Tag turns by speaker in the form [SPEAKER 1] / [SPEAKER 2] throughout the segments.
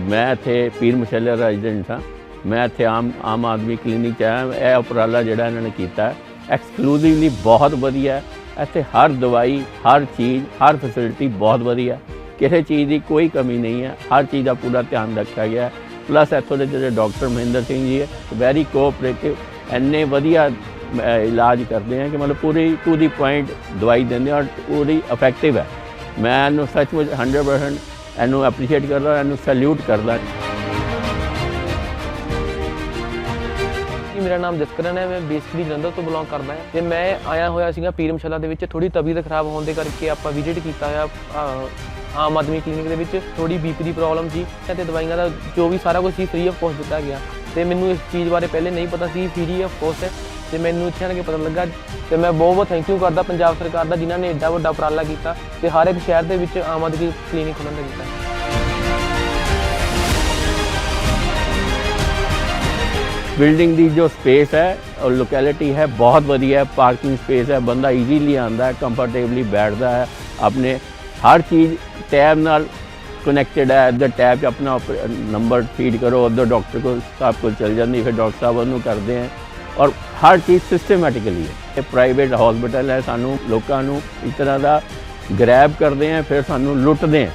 [SPEAKER 1] ਮੈਂ ਇੱਥੇ ਪੀਰ ਮਸ਼ੱਲਾ ਰੈਜ਼ੀਡੈਂਟ ਹਾਂ। ਮੈਂ ਇੱਥੇ ਆਮ ਆਮ ਆਦਮੀ ਕਲੀਨਿਕ 'ਚ ਆਇਆ। ਇਹ ਉਪਰਾਲਾ ਜਿਹੜਾ ਇਹਨਾਂ ਨੇ ਕੀਤਾ ਐਕਸਕਲੂਸਿਵਲੀ ਬਹੁਤ ਵਧੀਆ ਇੱਥੇ ਹਰ ਦਵਾਈ, ਹਰ ਚੀਜ਼, ਹਰ ਫੈਸਿਲਿਟੀ ਬਹੁਤ ਵਧੀਆ ਕਿਸੇ ਚੀਜ਼ ਦੀ ਕੋਈ ਕਮੀ ਨਹੀਂ ਹੈ। ਹਰ ਚੀਜ਼ ਦਾ ਪੂਰਾ ਧਿਆਨ ਰੱਖਿਆ ਗਿਆ ਪਲੱਸ ਇੱਥੋਂ ਦੇ ਜਿਹੜੇ ਡਾਕਟਰ ਮਹਿੰਦਰ ਸਿੰਘ ਜੀ ਹੈ ਵੈਰੀ ਕੋਆਪਰੇਟਿਵ ਇੰਨੇ ਵਧੀਆ ਇਲਾਜ ਕਰਦੇ ਆ ਕਿ ਮਤਲਬ ਪੂਰੀ ਟੂ ਦੀ ਪੁਆਇੰਟ ਦਵਾਈ ਦਿੰਦੇ ਔਰ ਪੂਰੀ ਇਫੈਕਟਿਵ ਹੈ। ਮੈਂ ਇਹਨੂੰ ਸੱਚਮੁੱਚ 100% ਇਹਨੂੰ ਐਪਰੀਸ਼ੀਏਟ ਕਰਦਾ, ਇਹਨੂੰ ਸੈਲੂਟ ਕਰਦਾ।
[SPEAKER 2] ਮੇਰਾ ਨਾਮ ਜਸਕਰਨ ਹੈ, ਮੈਂ ਬੇਸਿਕਲੀ ਜਲੰਧਰ ਤੋਂ ਬਿਲੋਂਗ ਕਰਦਾ ਹਾਂ। ਤੇ ਮੈਂ ਆਇਆ ਹੋਇਆ ਸੀਗਾ ਪੀਰਮਸ਼ਾਲਾ ਦੇ ਵਿੱਚ ਥੋੜੀ ਤਬੀਅਤ ਖਰਾਬ ਹੋਣ ਦੇ ਕਰਕੇ ਆਪਾਂ ਵਿਜ਼ਿਟ ਕੀਤਾ ਆ ਆਮ ਆਦਮੀ ਕਲੀਨਿਕ ਦੇ ਵਿੱਚ। ਥੋੜੀ ਬੀਪੀ ਦੀ ਪ੍ਰੋਬਲਮ ਸੀ ਤੇ ਦਵਾਈਆਂ ਦਾ ਜੋ ਵੀ ਸਾਰਾ ਕੁਝ ਸੀ ਫ੍ਰੀ ਆਫ ਕੋਸਟ ਦਿੱਤਾ ਗਿਆ। ਤੇ ਮੈਨੂੰ ਇਸ ਚੀਜ਼ ਬਾਰੇ ਪਹਿਲੇ ਨਹੀਂ ਪਤਾ ਸੀ ਫ੍ਰੀ ਆਫ ਕੋਸਟ ਹੈ, ਤੇ ਮੈਨੂੰ ਇੱਥੇ ਆਣ ਕੇ ਪਤਾ ਲੱਗਾ ਤੇ ਮੈਂ ਬਹੁਤ ਬਹੁਤ ਥੈਂਕ ਯੂ ਕਰਦਾ ਪੰਜਾਬ ਸਰਕਾਰ ਦਾ, ਜਿਨ੍ਹਾਂ ਨੇ ਐਡਾ ਵੱਡਾ ਉਪਰਾਲਾ ਕੀਤਾ ਤੇ ਹਰ ਇੱਕ ਸ਼ਹਿਰ ਦੇ ਵਿੱਚ ਆਮ ਆਦਮੀ ਕਲੀਨਿਕ ਖੋਲ੍ਹਣ ਦਾ ਕੀਤਾ
[SPEAKER 1] ਬਿਲਡਿੰਗ ਦੀ ਜੋ ਸਪੇਸ ਹੈ ਔਰ ਲੋਕੈਲਿਟੀ ਹੈ, ਬਹੁਤ ਵਧੀਆ ਹੈ ਪਾਰਕਿੰਗ ਸਪੇਸ ਹੈ, ਬੰਦਾ ਈਜ਼ੀਲੀ ਆਂਦਾ ਹੈ ਕੰਫਰਟੇਬਲੀ ਬੈਠਦਾ ਹੈ, ਆਪਣੇ ਹਰ ਚੀਜ਼ ਟੈਬ ਨਾਲ ਕਨੈਕਟਡ ਹੈ ਇੱਧਰ ਟੈਬ 'ਚ ਆਪਣਾ ਨੰਬਰ ਫੀਡ ਕਰੋ ਉੱਧਰ ਡਾਕਟਰ ਕੋਲ ਸਾਹਿਬ ਕੋਲ ਚਲ ਜਾਂਦੀ, ਫਿਰ ਡਾਕਟਰ ਸਾਹਿਬ ਉਹਨੂੰ ਕਰਦੇ ਹੈ ਔਰ ਹਰ ਚੀਜ਼ ਸਿਸਟਮੈਟਿਕਲੀ ਹੈ। ਇਹ ਪ੍ਰਾਈਵੇਟ ਹਸਪੀਟਲ ਹੈ, ਸਾਨੂੰ ਲੋਕਾਂ ਨੂੰ ਇਸ ਤਰ੍ਹਾਂ ਦਾ ਗ੍ਰੈਬ ਕਰਦੇ ਆ, ਫਿਰ ਸਾਨੂੰ ਲੁੱਟਦੇ ਆ।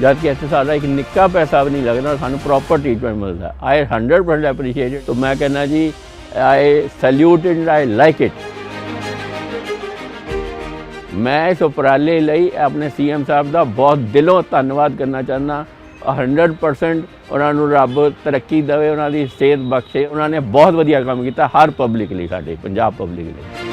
[SPEAKER 1] ਜਦ ਕਿ ਇੱਥੇ ਸਾਡਾ ਇੱਕ ਨਿੱਕਾ ਪੈਸਾ ਵੀ ਨਹੀਂ ਲੱਗਦਾ, ਸਾਨੂੰ ਪ੍ਰੋਪਰ ਟ੍ਰੀਟਮੈਂਟ ਮਿਲਦਾ। ਆਈ 100% ਐਪਰੀਸ਼ੀਏਟ ਇਟ ਮੈਂ ਕਹਿੰਦਾ ਜੀ I salute it I like it ਮੈਂ ਇਸ ਉਪਰਾਲੇ ਲਈ ਆਪਣੇ ਸੀਐਮ ਸਾਹਿਬ ਦਾ ਬਹੁਤ ਦਿਲੋਂ ਧੰਨਵਾਦ ਕਰਨਾ ਚਾਹੁੰਦਾ। 100% ਉਹਨਾਂ ਨੂੰ ਰੱਬ ਤਰੱਕੀ ਦੇਵੇ, ਉਹਨਾਂ ਦੀ ਸਿਹਤ ਬਖਸ਼ੇ। ਉਹਨਾਂ ਨੇ ਬਹੁਤ ਵਧੀਆ ਕੰਮ ਕੀਤਾ, ਹਰ ਪਬਲਿਕ ਲਈ ਸਾਡੇ, ਪੰਜਾਬ ਪਬਲਿਕ ਲਈ।